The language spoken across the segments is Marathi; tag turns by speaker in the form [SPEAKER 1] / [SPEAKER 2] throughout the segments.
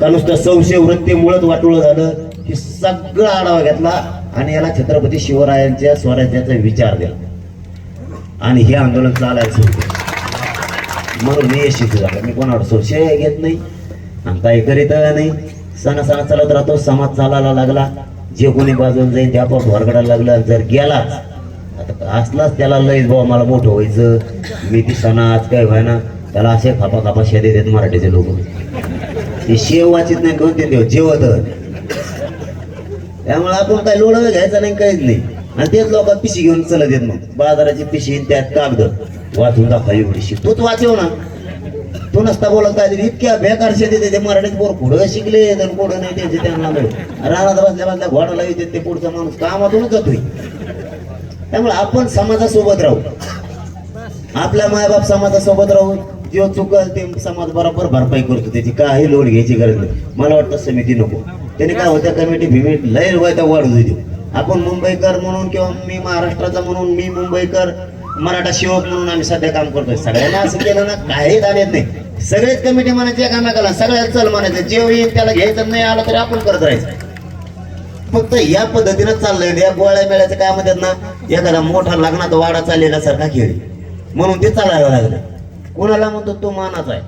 [SPEAKER 1] का नुसतं संशय वृत्ती मुळत वाटोळं झालं की सगळं आढावा घेतला आणि याला छत्रपती शिवरायांच्या स्वराज्याचा विचार दिला. आणि हे आंदोलन चालायला सुरू केलं. म्हणून मी यशस्वी झालं मी कोणावर संशय घेत नाही आणि काही करीत नाही. सणा सणा चालत राहतो समाज चालायला लागला. जे कोणी बाजूला जाईल ते आपोआप वरगडायला लागलं. आणि जर गेलाच आता असलाच त्याला लईच बाबा मला मोठं व्हायचं. मी ती सणा आज काय व्हायना त्याला असे खापा खापा शेदे देत मराठीचे लोक. ते शेव वाचित नाही दोन तीन दिवस जेवत. त्यामुळे आपण काय लोढं घ्यायचा नाही काहीच नाही. आणि तेच लोक पिशी घेऊन चलत येत मग. बाजाराची पिशी त्यात कागद. वाचून दाखवा एवढीशी. तूच वाचव ना. तू नसता बोलत काय इतक्या बेकार शेती ते मराठीत पोर पुढं शिकले तर पुढं नाही त्यांचे त्यांना नाही रानात बसल्या बसल्या घोडाला येते ते पुढचा माणूस कामातूनच जातोय. त्यामुळे आपण समाजासोबत राहू. आपल्या मायबाप समाजासोबत राहू. जो चुकल ते समाज बरोबर भरपाई करतो त्याची काही लोड घ्यायची गरज नाही. मला वाटतं समिती नको. त्याने काय होत्या कमिटी भिमिट लय वयता वाढू देऊ. आपण मुंबईकर म्हणून किंवा मी महाराष्ट्राचा म्हणून मी मुंबईकर मराठा शिवक म्हणून आम्ही सध्या काम करतोय. सगळ्यांना असं केलं ना काही जाणत नाही. सगळेच कमिटी म्हणायचे एकामेकाला सगळ्यात चल म्हणायचं. जेव येईल त्याला घ्यायचं नाही आलं तरी आपण करत राहायचं. फक्त या पद्धतीनं चाललंय. या गोळ्या मेळ्याचं काय म्हणतात ना एखादा मोठा लग्नात वाडा चाललेला सारखा खेळ म्हणून ते चालायला लागलं. कोणाला म्हणतो तो मानाचा आहे?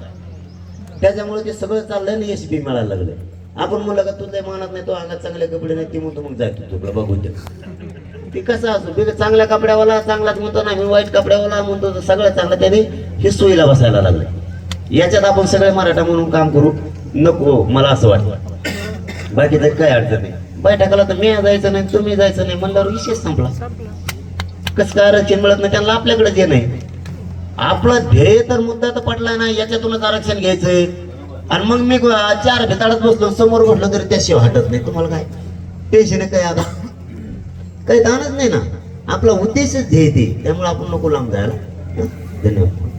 [SPEAKER 1] त्याच्यामुळे ते सगळं चाललंय आणि यश बी मिळायला लागलं आपण म्हणलं का तुझं मानात नाही तो अंगात चांगले कपडे नाही ते म्हणतो मग जायचं तुला बघून दे ते. कसं असतो बिग चांगल्या कपड्यावाला चांगलाच म्हणतो ना मी वाईट कपड्यावाला म्हणतो तर सगळं चांगलं त्याने हे सोयीला बसायला लागलं याच्यात आपण सगळे मराठा म्हणून काम करू नको मला असं वाटतं. बाकी तर काय अडचण नाही. बैठकाला तर मी जायचं नाही तुम्ही जायचं नाही म्हणल्यावर विशेष संपला. कसं काय आरक्षण मिळत नाही त्यांना आपल्याकडेच जे नाही आपलं ध्येय तर मुद्दा तर पटला नाही याच्यातूनच आरक्षण घ्यायचंय. आणि मग मी चार भेताळत बसलो समोर म्हटलं तरी त्याशिवाय हटत नाही. तुम्हाला काय? टेन्शन काय आता? काही ताणच नाही ना. आपला उद्देशच ध्येय ते. त्यामुळे आपण नको लांब जायला. धन्यवाद.